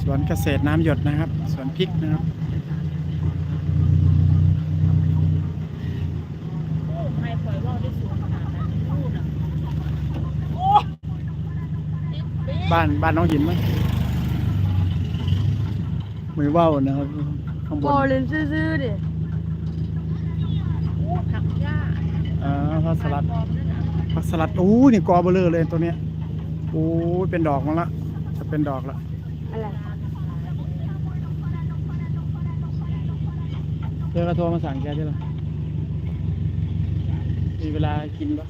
สวนเกษตรน้ำหยดนะครับ สวนพริกนะครับโอ้ไม่ปล่อยว่าวได้สูงขนาดนั้นพูดอะโอ้ติดปี๊ดบ้านบ้านน้องหินมั้ยมือว่าวนะครับข้างบนโอเลนซื่อๆดิโอ้ผักหญ้าอ่าผักสลัดปลอมด้วยนะผักสลัดโอ้นี่กอเบลเลอร์เลยตัวเนี้ยโอ้ยเป็นดอกมาละจะเป็นดอกละ อะไรเดี๋ยวกระโทรมาสั่งแกได้ละมีเวลากินปะ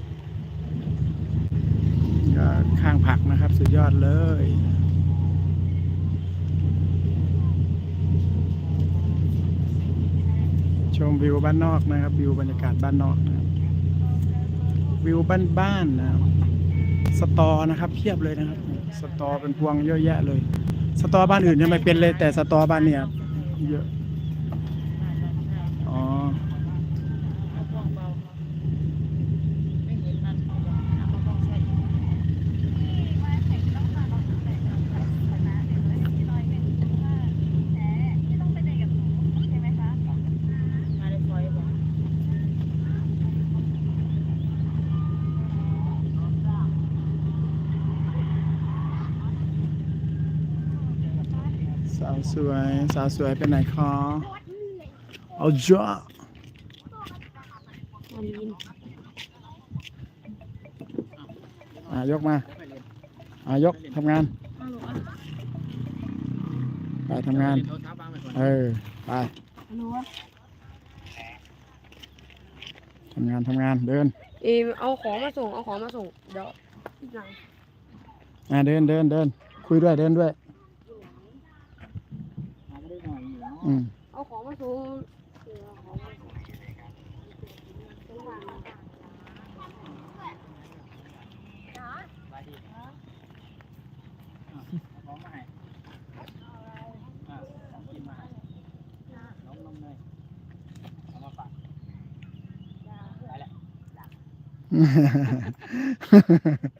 ก็ข้างผักนะครับ สุดยอดเลยชมวิวบ้านนอกนะครับ วิวบรรยากาศบ้านนอกนะครับวิวบ้านๆนะครับสตอนะครับเพียบเลยนะครับ สตอเป็นพวงเยอะแยะเลย สตอบ้านอื่นยังไม่เป็นเลย แต่สตอบ้านเนี่ยเยอะ อ๋อ เอาพวงเบาไม่เห็นมันเอามาวางใส่มาได้ปล่อยบ่ สาวสวย สาวสวยเป็นไหนคอเอาจ้ามันยินอ่ายกมา อ่ายกทำงาน ไปทำงาน เออ ไปรู้ว่าทำงานทำงานเดิน เอมเอาของมาส่ง เอาของมาส่ง เดี๋ยวอีกหน่อยอ่าเดินเดินเดิน คุยด้วยเดินด้วย อืมเอาของมาส่งเออเอาของมาส่ง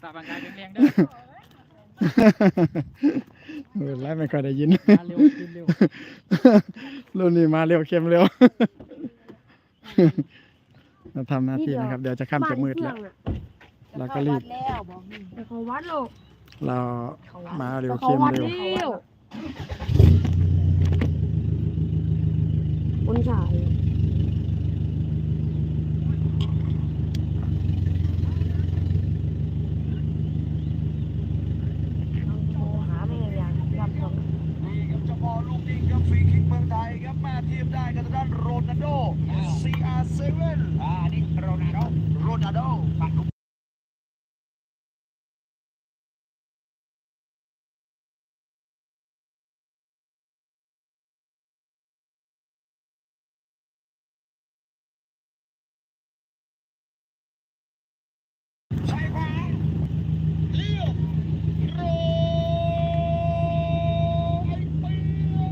สาบังกายแรงๆเด้อ เออไล่ไม่ค่อยได้ยิน มาเร็วขึ้นเร็วรุ่นนี้มาเร็วเข้มเร็วเราทำหน้าที่นะครับ เดี๋ยวจะข้ามจะมืดแล้วเราก็รีบ แล้วบอกนี่แต่เขาวัดโลกเรามาเร็วแต่เขาเข้มวัดเร็วเร็ว คนฉาย โทรหาแม่อย่างยำทอง นี่ครับเจ้าบอลลูกนี้ครับ ฟรีคิกเมืองไทยครับมาเทียบได้กับทางด้านโรนัลโด CR7 อ่านี่โรนัลโดโรนัลโดปัดลูกใช่ขวาเลี้ยวโรไอ้เปี้ย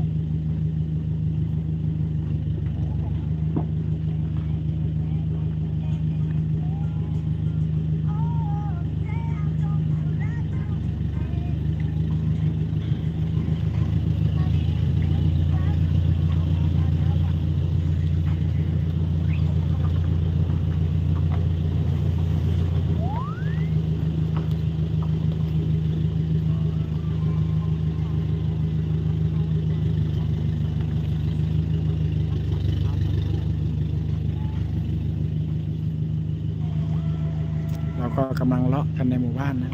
เรา ก็กำลังเลาะกันในหมู่บ้านนะ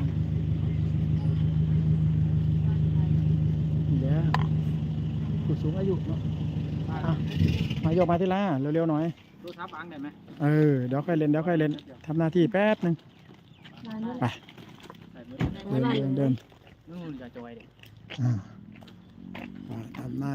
เดี๋ยวผู้สูงอายุเนาะอะมายกมาที่ล่าเร็วๆหน่อย ดูทับบังได้ไหมเออเดี๋ยวค่อยเล่นเดี๋ยวค่อยเล่นทำหน้าที่แป๊บหนึ่งไปใส่มือเดินเดินเดินนู่นจะจอยเด็กอ่าไปทำหน้า